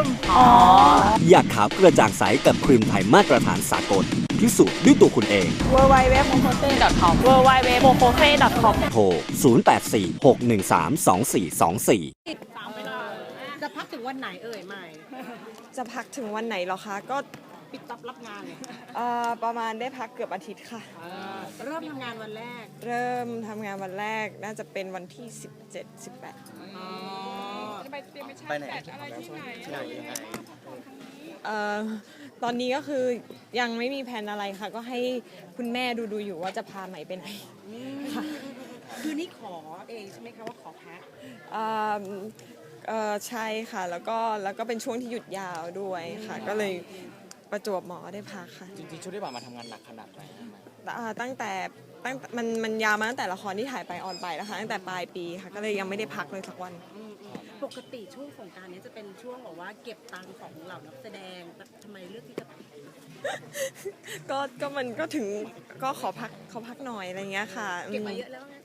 ม อ๋ออยากขาวกระจ่างใสกับครีมไทยมาตรฐานสากลพิสูจน์ด้วยตัวคุณเอง w w w m o k o s e com w w w m o k o s e com โทร 0846132424 จะพักถึงวันไหนเอ่ยใหม่ จะพักถึงวันไหนเหรอคะ ก็ปิดตับรับงานเลยเอ่อประมาณได้พักเกือบอาทิตย์ค่ะ เริ่มทำงานวันแรกเริ่มทำงานวันแรกน่าจะเป็นวันที่ 17 18อ๋อไปไหนที่ไหนยังไง เอ่อตอนนี้ก็คือยังไม่มีแผนอะไรค่ะ ก็ให้คุณแม่ดูดูๆอยู่ว่าจะพาใหม่ไปไหนค่ะคือนี่ขอเองใช่ไหมคะว่าขอพักเอ่อเอ่อใช่ค่ะแล้วก็แล้วก็เป็นช่วงที่หยุดยาวด้วยค่ะ ก็เลยประจวบหมอได้พักค่ะจริงๆช่วงที่ผ่านมาทำงานหนักขนาดไหนอะไหมอ่าตั้งแต่ตั้งมันมันยาวมาตั้งแต่ละครที่ถ่ายไปออนไปแล้วค่ะตั้งแต่ปลายปีค่ะก็เลยยังไม่ได้พักเลยสักวัน ปกติช่วงสงกรารนี้ยจะเป็นช่วงแบบว่าเก็บตังค์ของเหล่านักแสดงแต่ทำไมเลือกที่จะก็ก็มันก็ถึงก็ขอพักขอพักหน่อยอะไรเงี้ยค่ะเก็บมาเยอะแล้วไง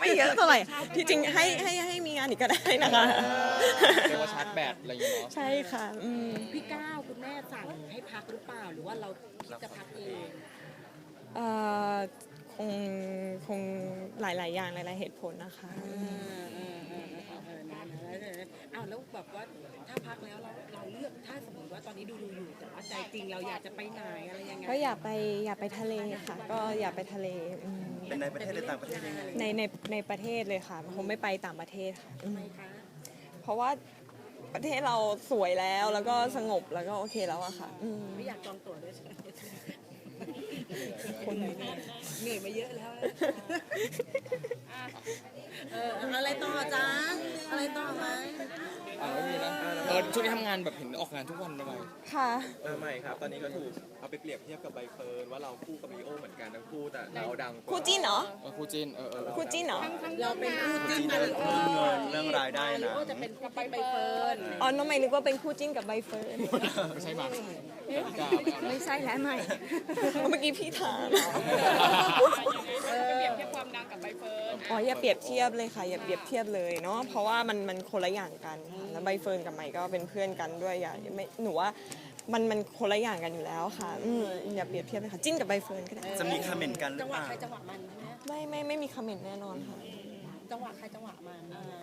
ไม่เยอะเท่าไหร่ที่จริงให้ให้ให้มีงานอีกก็ได้นะคะ เรียกว่าชาร์จแบตอะไรอย่างเงี้ยเนาะใช่ค่ะอืมพี่ก้าวคุณแม่สั่งให้พักหรือเปล่า หรือว่าเราคิดจะพักเองเอ่อคงคงหลาย ๆ อย่างหลาย ๆ เหตุผลนะคะเออาวแล้วแบบว่าถ้าพักแล้วเราเราเลือกถ้าสมมติว่าตอนนี้ดูดูอยู่แต่ว่าใจจริงเราอยากจะไปไหนอะไรยังไงก็อยากไปอยากไปทะเลค่ะ ก็อยากไปทะเลอืมเป็นในประเทศหรือต่างประเทศยังไงในในในประเทศเลยค่ะคงไม่ไปต่างประเทศค่ะอืมทำไมคะเพราะว่าประเทศเราสวยแล้วแล้วก็สงบแล้วก็โอเคแล้วอะค่ะอืมไม่อยากจองตั๋วด้วยใช่ไหมคนเหนื่อยมาเยอะแล้วนะเอออะไรต่อจ๊ะ อ่าไม่มีนะเออช่วงนี้ทำงานแบบเห็นออกงานทุกวันทำไมค่ะเออไม่ครับ ตอนนี้ก็ถูกเอาไปเปรียบเทียบกับใบเฟิร์นว่าเราคู่กับมาริโอเหมือนกันทั้งคู่แต่เราดังกว่าคู่จิ้นเหรอเออคู่จินเออเออคู่จิ้นเหรอเราเป็นคู่จิ้นมาริโอเงินเรื่องรายได้นะมาริโอจะเป็นคู่จิ้นใบเฟิร์นอ๋อน้องใหม่นึกว่าเป็นคู่จิ้นกับใบเฟิร์นไม่ใช่หมากกล้าไม่ใช่แล้วใหม่ เมื่อกี้พี่ถาม อ๋ออย่าเปรียบเทียบเลยค่ะอย่าเปรียบเทียบเลยเนาะเพราะว่ามันมันคนละอย่างกันค่ะแล้วใบเฟิร์นกับใหม่ก็เป็นเพื่อนกันด้วยอย่าไม่หนูว่ามันมันคนละอย่างกันอยู่แล้วค่ะอืมอย่าเปรียบเทียบเลยค่ะจิ้นกับใบเฟิร์นก็ได้จะมีคอมเมนต์กันหรืจัองหเปวะล่า ใครจังหวะมันใช่ไหมไม่ไม่ไม่มีคอมเมนต์แน่นอนค่ะจังหวะใครจังหวะมันอ่า